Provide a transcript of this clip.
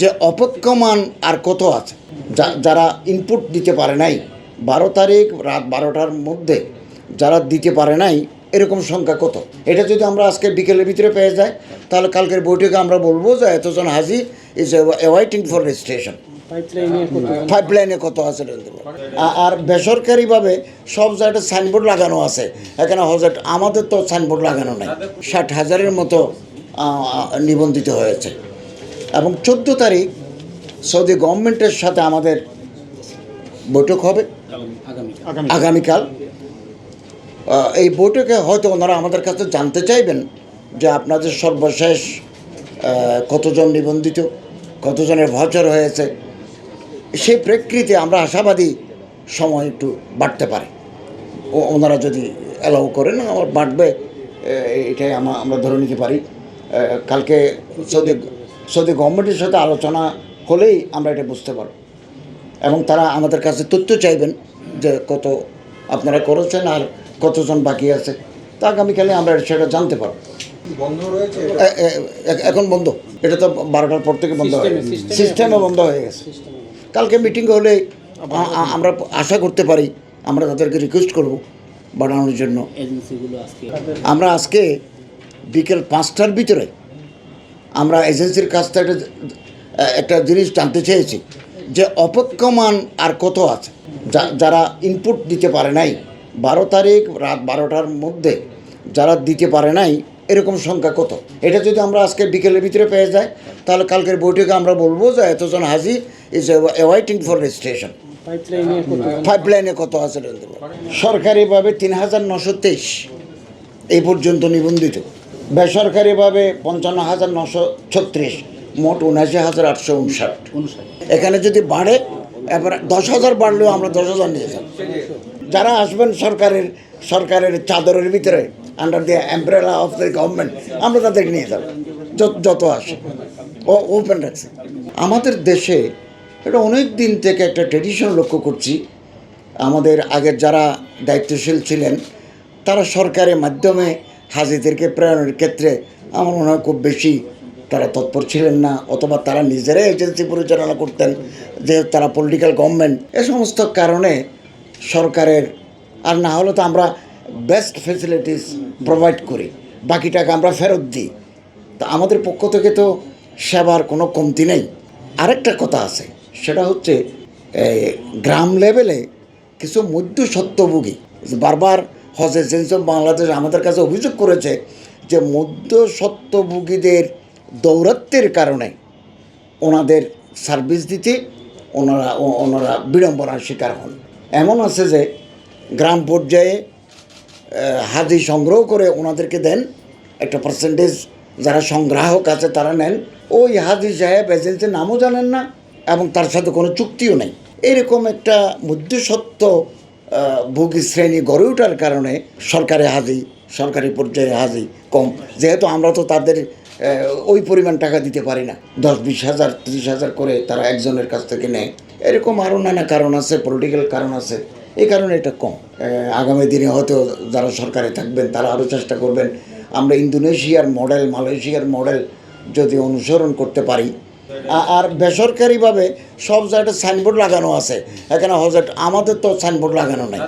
যে অপেক্ষমান আর কত আছে। যারা ইনপুট দিতে পারে নাই, বারো তারিখ রাত বারোটার মধ্যে যারা দিতে পারে নাই, এরকম সংখ্যা কত? এটা যদি আমরা আজকে বিকেলের ভিতরে পেয়ে যাই, তাহলে কালকের বৈঠকে আমরা বলব যে এতজন হাজি ইজ অ্যাওয়াইটিং ফর রেজিস্ট্রেশন পাইপলাইনে কত আছে আর বেসরকারিভাবে সব জায়গায় সাইনবোর্ড লাগানো আছে। এখানে হজেট আমাদের তো সাইনবোর্ড লাগানো নাই। ষাট হাজারের মতো নিবন্ধিত হয়েছে। এবং চোদ্দ তারিখ সৌদি গভর্নমেন্টের সাথে আমাদের বৈঠক হবে। আগামীকাল। এই বৈঠকে হয়তো ওনারা আমাদের কাছে জানতে চাইবেন যে আপনাদের সর্বশেষ কতজন নিবন্ধিত কতজনের ভচর হয়েছে। সেই প্রেক্ষিতে আমরা আশাবাদী সময় একটু বাড়তে পারে। ও ওনারা যদি অ্যালাউ করেন আমার বাড়বে এটাই আমরা ধরে নিতে পারি। কালকে সৌদি সৌদি গভর্নমেন্টের সাথে আলোচনা হলেই আমরা এটা বুঝতে পারব। এবং তারা আমাদের কাছে তথ্য চাইবেন যে কত আপনারা করেছেন আর কতজন বাকি আছে। তা আগামীকালে আমরা সেটা জানতে পারব। এখন বন্ধ। এটা তো বারোটার পর থেকে বন্ধ হয়ে system-এ বন্ধ হয়ে গেছে। কালকে মিটিং হলে আমরা আশা করতে পারি আমরা তাদেরকে রিকোয়েস্ট করব বাড়ানোর জন্য। আমরা আজকে বিকেল পাঁচটার ভিতরে আমরা এজেন্সির কাছ থেকে একটা- একটা জিনিস জানতে চেয়েছি যে অপেক্ষমান আর কত আছে। যা- যারা ইনপুট দিতে পারে নাই বারো তারিখ রাত বারোটার মধ্যে যারা দিতে পারে নাই এরকম সংখ্যা কত? এটা যদি আমরা আজকে বিকেলের ভিতরে পেয়ে যাই তাহলে কালকের বৈঠকে আমরা বলব যে এতজন হাজি ইজ অ্যাওয়াইটিং ফর রেজিস্ট্রেশন পাইপলাইনে কত লাইনে কত আছে? সরকারিভাবে তিন হাজার নশো তেইশ। এই পর্যন্ত নিবন্ধিত। বেসরকারিভাবে পঞ্চান্ন হাজার নশো ছত্রিশ মোট উনআশি হাজার আটশো উনষাট। এখানে যদি বাড়ে এবার দশ হাজার বাড়লেও আমরা দশ হাজার নিয়ে যাব। যারা আসবেন সরকারের সরকারের চাদরের ভিতরে under the umbrella of the government আমরা তাদেরকে নিয়ে যাব যত যত আসে। ও ওপেন রাখছে। আমাদের দেশে এটা অনেক দিন থেকে একটা ট্রেডিশন লক্ষ্য করছি। আমাদের আগের যারা দায়িত্বশীল ছিলেন তারা সরকারের মাধ্যমে হাজিদেরকে প্রেরণের ক্ষেত্রে আমার মনে হয় খুব বেশি তারা তৎপর ছিলেন না, অথবা তারা নিজেরাই এজেন্সি পরিচালনা করতেন, যেহেতু তারা পলিটিক্যাল গভর্নমেন্ট এ সমস্ত কারণে সরকারের, আর না হলে তো আমরা বেস্ট ফেসিলিটিস প্রোভাইড করি, বাকি টাকা আমরা ফেরত দিই। তা আমাদের পক্ষ থেকে তো সেবার কোনো কমতি নেই। আরেকটা কথা আছে, সেটা হচ্ছে গ্রাম লেভেলে কিছু মধ্য সত্যভোগী বারবার হজ অফ বাংলাদেশ আমাদের কাছে অভিযোগ করেছে যে মধ্য সত্যভোগীদের দৌরাত্বের কারণে ওনাদের সার্ভিস দিতে ওনারা ওনারা বিড়ম্বনার শিকার হন। এমন আছে যে গ্রাম পর্যায়ে হাজি সংগ্রহ করে ওনাদেরকে দেন, একটা পার্সেন্টেজ যারা সংগ্রাহক আছে তারা নেন। ওই হাজি সাহেব এজেন্সির নামও জানেন না এবং তার সাথে কোনো চুক্তিও নেই। এরকম একটা মধ্যসত্ত্ব ভোগী শ্রেণি গড়ে ওঠার কারণে সরকারি হাজি, সরকারি পর্যায়ে হাজি কম। যেহেতু আমরা তো তাদের ওই পরিমাণ টাকা দিতে পারি না। দশ, বিশ হাজার, ত্রিশ হাজার করে তারা একজনের কাছ থেকে নেয়। এরকম আরও নানা কারণ আছে পলিটিক্যাল কারণ আছে। এই কারণে এটা কম। আগামী দিনে হয়তো যারা সরকারে থাকবেন, তারা আরও চেষ্টা করবেন। আমরা ইন্দোনেশিয়ার মডেল মালয়েশিয়ার মডেল যদি অনুসরণ করতে পারি আর বেসরকারিভাবে সব জায়গায় সাইনবোর্ড লাগানো আছে। এখানে হজ আমাদের তো সাইনবোর্ড লাগানো নাই।